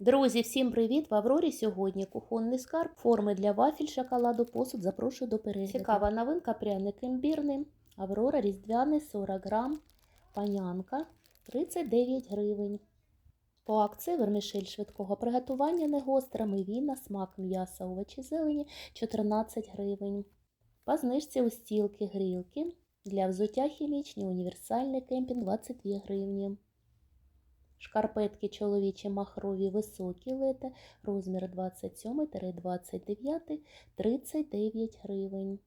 Друзі, всім привіт! В Аврорі сьогодні кухонний скарб, форми для вафель, шоколаду, посуд. Запрошую до перегляду. Цікава новинка, пряник імбірний. Аврора різдвяний 40 грам, панянка 39 гривень. По акції вермішель швидкого приготування негостра, мивіна, смак м'яса, овочі, зелені 14 гривень. По знижці у стілки грілки для взуття хімічні, універсальний кемпінг 22 гривні. Шкарпетки чоловічі махрові високі лете, розмір 27-29, 39 гривень.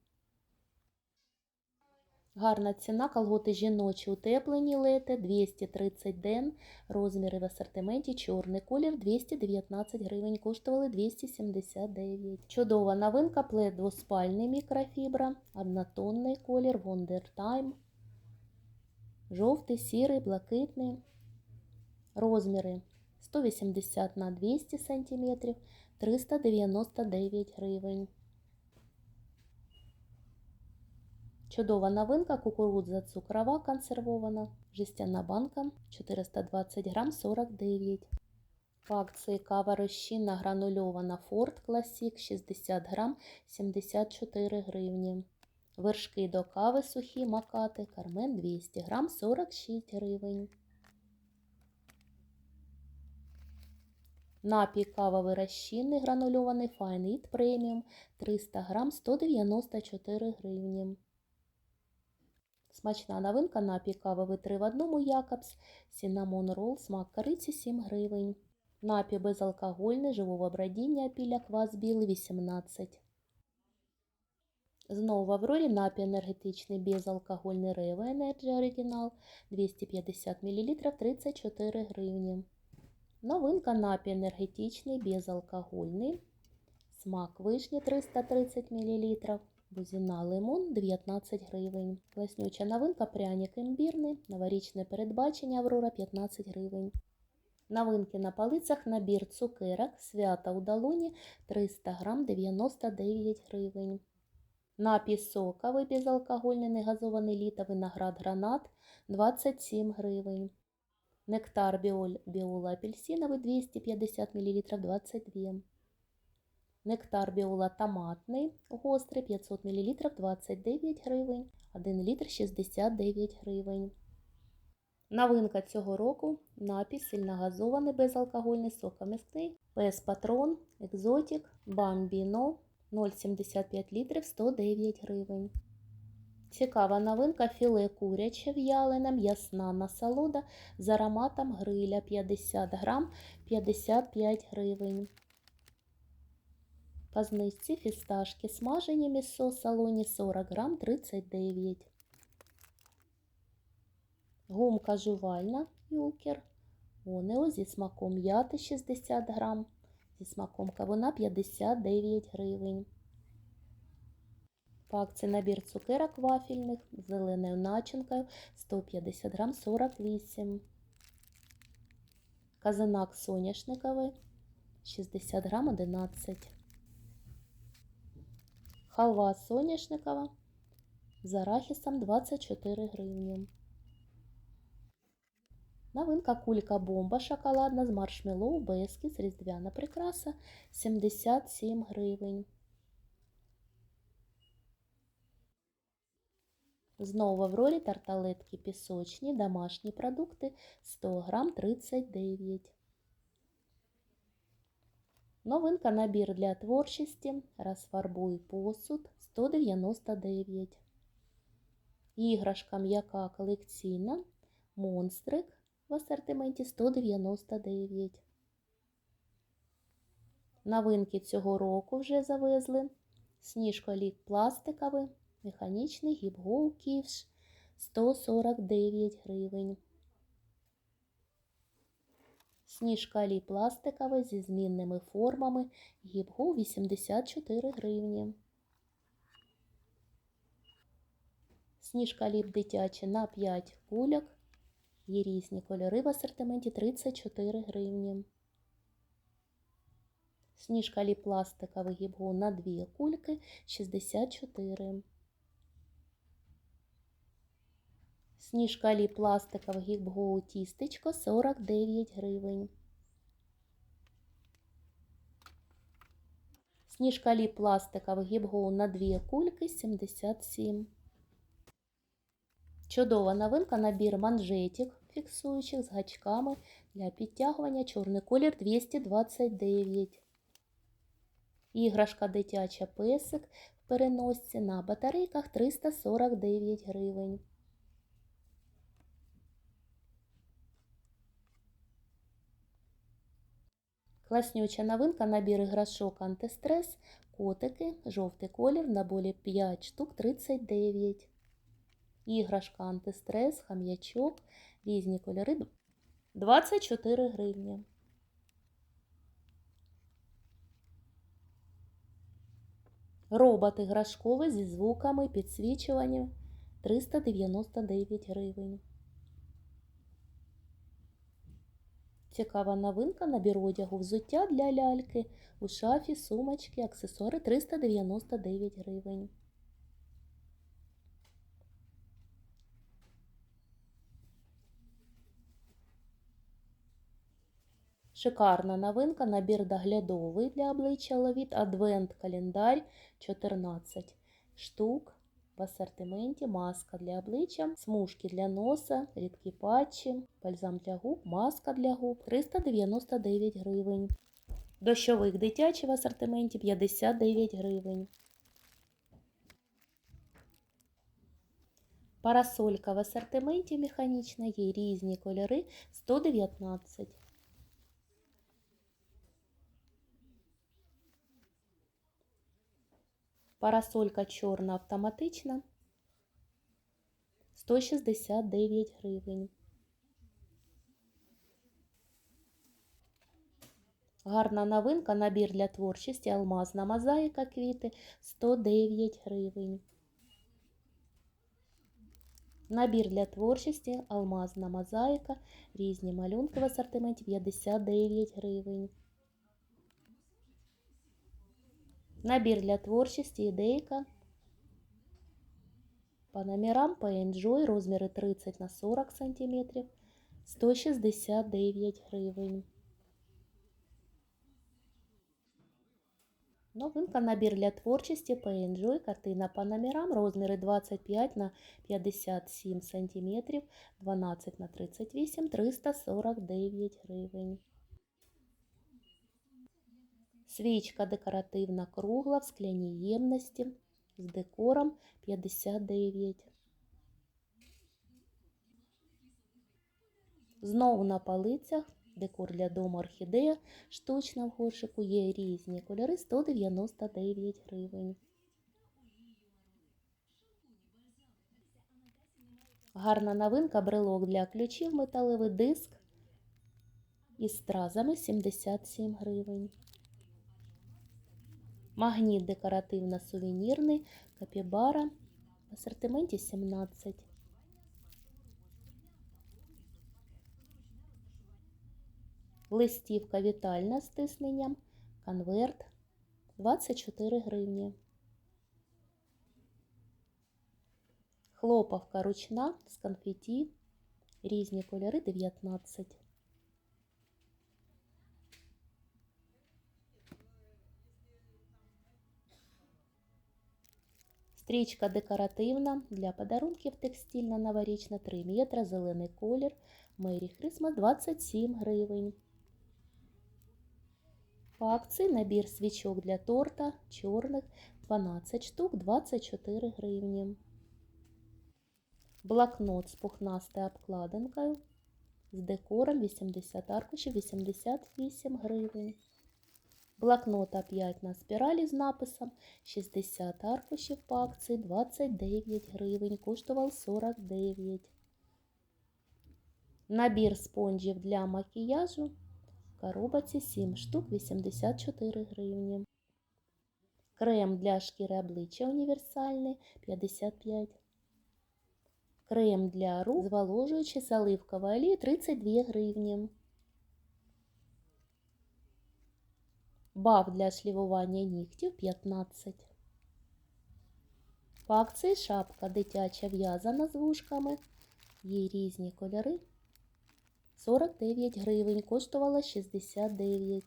Гарна ціна колготи жіночі утеплені лете 230 ден, розміри в асортименті чорний колір 219 гривень, коштували 279. Чудова новинка, плед двоспальний мікрофібра, однотонний колір, Wonder Time, жовтий, сірий, блакитний. Розміри 180 на 200 см 399 гривень. Чудова новинка кукурудза цукрова консервована. Жестяна банка 420 грам 49. По акції кава розчинна гранульована Ford Classic 60 грам 74 гривні. Вершки до кави сухі макати Кармен 200 грам 46 гривень. Напій кавовий розчинний гранульований Fine Eat Premium 300 грам 194 гривні. Смачна новинка напій кавовий 3 в одному Якобс, Cinnamon Roll, смак кориці 7 гривень. Напій безалкогольний живого бродіння піля квас білий 18. Знову в Аврорі напій енергетичний безалкогольний Revo Energy Original 250 мл 34 гривні. Новинка напій енергетичний, безалкогольний. Смак вишні 330 мл. Бузина лимон 19 гривень. Класнюча новинка пряник імбірний. Новорічне передбачення Аврора 15 гривень. Новинки на полицях набір цукерок. Свята у долоні 300 грам 99 гривень. Напій соковий безалкогольний негазований літа виноград гранат 27 гривень. Нектар Біоль Біола апельсиновий 250 мл 22. Нектар Біола томатний гострий 500 мл 29 гривень. 1 літр 69 гривень. Новинка цього року напій сильногазований безалкогольний сокомісний. Пес Патрон, Екзотік, Бамбіно 0,75 літрів 109 гривень. Цікава новинка філе куряче в'ялене, м'ясна насолода з ароматом гриля 50 грам 55 гривень. По фісташки смажені місо салоні 40 грам 39. Гумка жувальна юкер. Онео зі смаком м'яти 60 грам, зі смаком кавуна 59 гривень. По акції набір цукерок вафельних з зеленою начинкою 150 грам 48. Казанак соняшниковий 60 грам 11. Халва соняшникова з арахісом 24 гривні. Новинка кулька бомба шоколадна з маршмеллоу Бескіс різдвяна прикраса 77 гривень. Знову в Аврорі тарталетки пісочні, домашні продукти 100 грам 39. Новинка набір для творчості. Розфарбуй посуд 199. Іграшка м'яка колекційна. Монстрик в асортименті 199. Новинки цього року вже завезли. Сніжколік пластиковий. Механічний гіп-гоу ківш 149 гривень. Сніжкалі пластиковий зі змінними формами гіп-гоу 84 гривні. Сніжкаліп дитячий на 5 кульок. Є різні кольори в асортименті 34 гривні. Сніжкаліп пластиковий гіп-гоу на 2 кульки 64 Сніжкалі пластикове гіп-гоу тістечко 49 гривень. Сніжкалі пластикових гібгоу на дві кульки 77. Чудова новинка набір манжетик фіксуючих з гачками для підтягування. Чорний колір 229. Іграшка дитяча песик в переносці на батарейках 349 гривень. Класнюча новинка набір іграшок антистрес, котики, жовтий колір, в наборі 5 штук 39. Іграшка антистрес, хам'ячок, різні кольори 24 гривні. Робот іграшковий зі звуками підсвічування 399 гривень. Цікава новинка набір одягу взуття для ляльки у шафі, сумочки, аксесуари 399 гривень. Шикарна новинка набір доглядовий для обличчя Ловіт Адвент календар 14 штук. В асортименті маска для обличчя, смужки для носа, рідкі патчі, бальзам для губ, маска для губ 399 гривень. Дощовик дитячий в асортименті 59 гривень. Парасолька в асортименті механічна, є різні кольори 119. Парасолька чорна автоматична 169 гривень. Гарна новинка набір для творчості алмазна мозаїка квіти 109 гривень. Набір для творчості алмазна мозаїка, різні малюнки в асортименті 59 гривень. Набір для творчості ідейка. По номерам по Enjoy розміри 30 на 40 см 169 гривень. Новинка набір для творчості по Enjoy. Картина по номерам розміри 25 на 57 см 12 на 38 349 гривень. Свічка декоративна кругла в скляній ємності з декором 59. Знову на полицях декор для дому орхідея штучна в горшику. Є різні кольори 199 гривень. Гарна новинка брелок для ключів металевий диск із стразами 77 гривень. Магніт декоративно-сувенірний, капібара в асортименті 17. Листівка вітальна з тисненням, конверт 24 гривні. Хлопавка ручна з конфеті, різні кольори 19. Стрічка декоративна для подарунків текстильна новорічна 3 метра, зелений колір. Мері Хрисмас 27 гривень. По акції набір свічок для торта чорних 12 штук 24 гривні. Блокнот з пухнастою обкладинкою з декором 80 аркушів 88 гривень. Блокнот А5 на спіралі з написом 60 аркушів по акції 29 гривень, коштував 49. Набір спонжів для макіяжу в коробці 7 штук 84 гривні. Крем для шкіри обличчя універсальний 55. Крем для рук зволожуючий з оливкової олії 32 гривні. бав для шлівування нігтів 15. По акції шапка дитяча в'язана з вушками. Її різні кольори. 49 гривень, коштувала 69.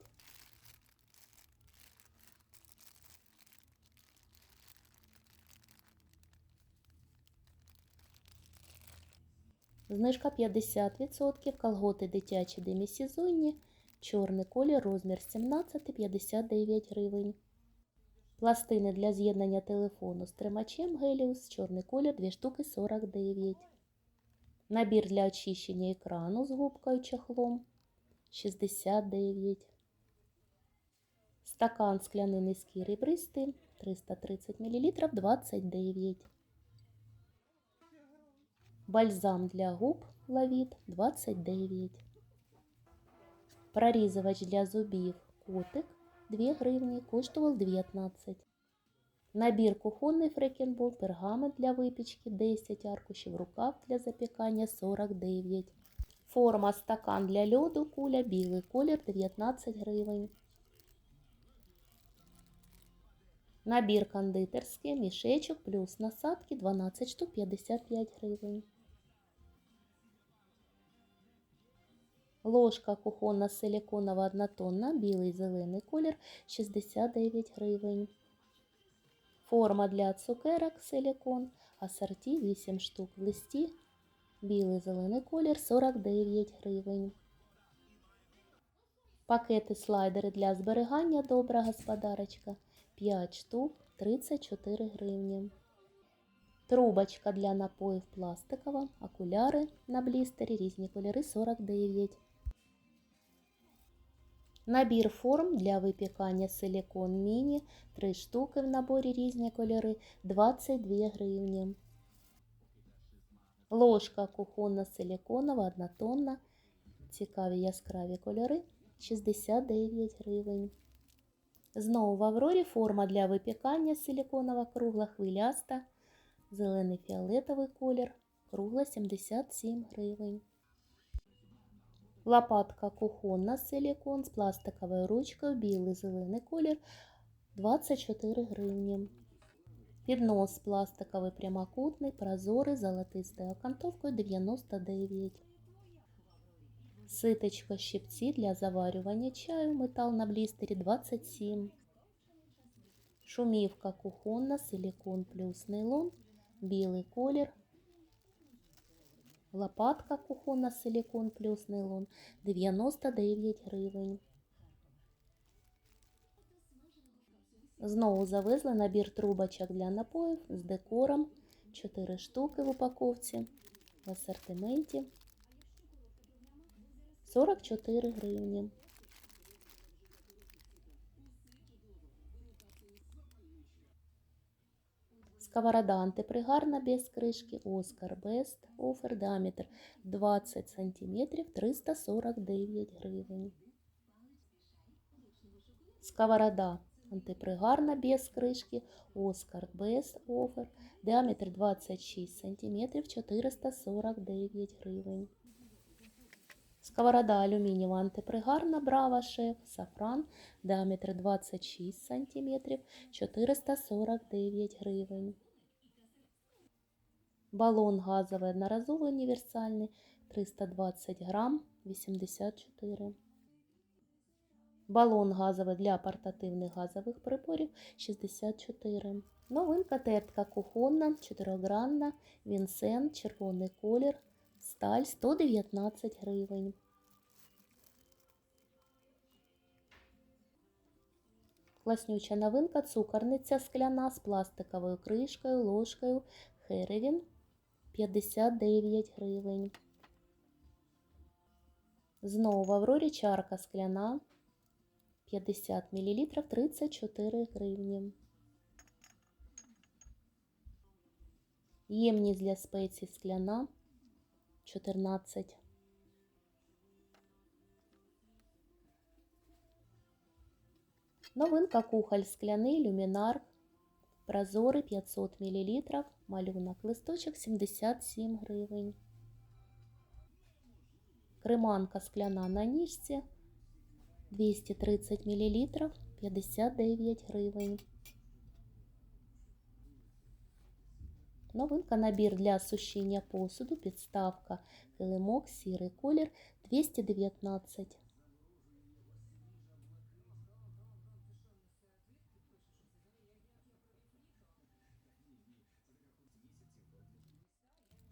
Знижка 50%, колготи дитячі демісезонні чорний колір, розмір 17,59 гривень. Пластини для з'єднання телефону з тримачем Геліус, чорний колір, 2 штуки 49. Набір для очищення екрану з губкою чохлом 69. Стакан скляний низький ребристий 330 мл 29. Бальзам для губ Лавіт 29. Прорізувач для зубів Котик 2 гривні, коштував 19. Набір кухонний фрекенбол, пергамент для випічки 10 аркушів, рукав для запікання 49. Форма стакан для льоду, куля, білий колір 19 гривень. Набір кондитерський, мішечок плюс насадки 12 штук 55 гривень. Ложка кухонна силіконова однотонна, білий зелений колір 69 гривень. Форма для цукерок силікон, асорті 8 штук в листі, білий зелений колір 49 гривень. Пакети слайдери для зберігання добра господарочка 5 штук 34 гривні. Трубочка для напоїв пластикова, окуляри на блістері, різні кольори 49. Набір форм для випікання силікон міні 3 штуки в наборі різні кольори 22 гривні. Ложка кухонна силіконова однотонна. Цікаві яскраві кольори 69 гривень. Знову в Аврорі форма для випікання силіконова кругла хвиляста. Зелений фіолетовий колір. Кругла 77 гривень. Лопатка кухонна силікон з пластиковою ручкою, білий зелений колір 24 гривні. Піднос пластиковий прямокутний, прозорий, золотистою окантовкою 99. Ситочка щипці для заварювання чаю, метал на блістері 27. Шумівка кухонна, силікон плюс нейлон, білий колір. Лопатка кухонна силікон плюс нейлон 99 гривень. Знову завезли набір трубочок для напоїв з декором. 4 штуки в упаковці в асортименті. 44 гривні. Сковорода антипригарна без кришки Оскар Бест. Офер діаметр 20 см 349 гривень. Сковорода антипригарна без кришки Оскар Бест. Офер. Діаметр 26 см 449 гривень. Сковорода алюмінієва антипригарна Браво Шеф Сафран. Діаметр 26 см 449 гривень. Балон газовий одноразовий універсальний 320 грам 84. Балон газовий для портативних газових приборів 64. Новинка тертка кухонна, 4-гранна, Вінсент, червоний колір, сталь 119 гривень. Класнюча новинка цукорниця скляна з пластиковою кришкою, ложкою Херевін 59 гривень. Знову в Аврорі чарка скляна 50 мл 34 гривні. Ємність для спецій скляна 14. Новинка кухоль скляний люмінар. Прозорий 500 мл. Малюнок листочок 77 гривень. Креманка скляна на ніжці 230 мл 59 гривень. Новинка набір для сушіння посуду, підставка, килимок, сірий колір 219.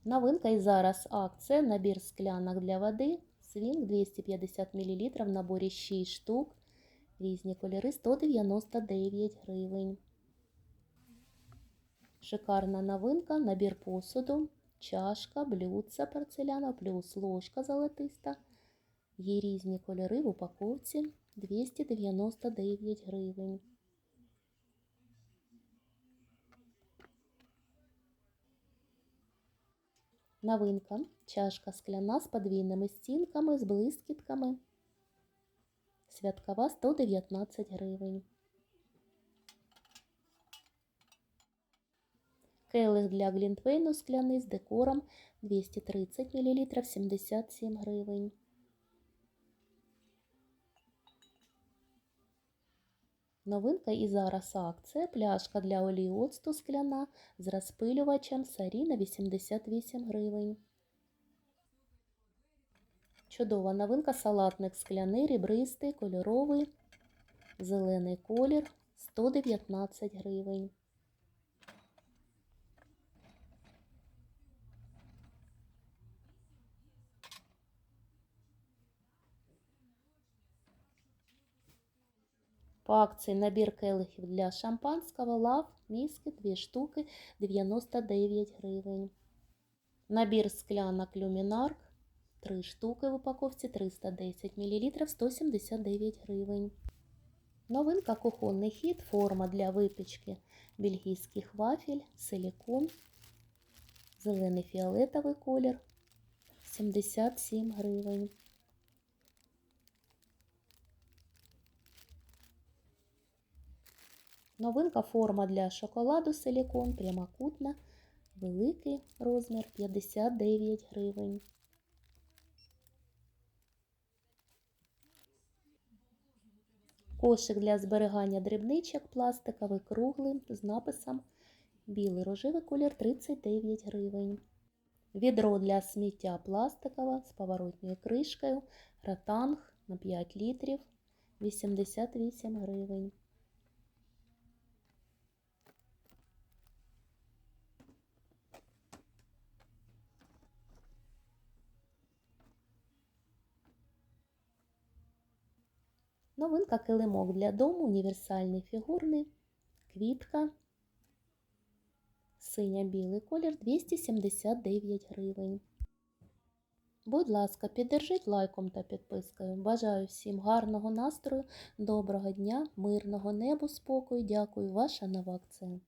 Новинка і зараз акція. Набір склянок для води. Свінг 250 мл в наборі 6 штук. Різні кольори 199 гривень. Шикарна новинка. Набір посуду. Чашка, блюдце порцеляна, плюс ложка золотиста. Є різні кольори в упаковці 299 гривень. Новинка. Чашка скляна з подвійними стінками, з блискітками. Святкова 119 гривень. Келих для глінтвейну скляний з декором 230 мл 77 гривень. Новинка і зараз акція. Пляшка для олії оцту скляна з розпилювачем Саріна 88 гривень. Чудова новинка салатник скляний, рібристий, кольоровий, зелений колір 119 гривень. По акції набір келихів для шампанського лав, міски, 2 штуки 99 гривень. Набір склянок люмінарк 3 штуки в упаковці 310 мл 179 гривень. Новинка кухонний хід, форма для випічки бельгійських вафель, силікон, зелений фіолетовий колір 77 гривень. Новинка форма для шоколаду силікон, прямокутна, великий розмір 59 гривень. Кошик для зберігання дрібничок пластиковий, круглий з написом білий рожевий колір 39 гривень. Відро для сміття пластикове з поворотною кришкою, ротанг на 5 літрів 88 гривень. Новинка килимок для дому, універсальний фігурний, квітка, синя-білий колір 279 гривень. Будь ласка, піддержіть лайком та підпискою. Бажаю всім гарного настрою, доброго дня, мирного небу, спокою. Дякую, ваша нова акція.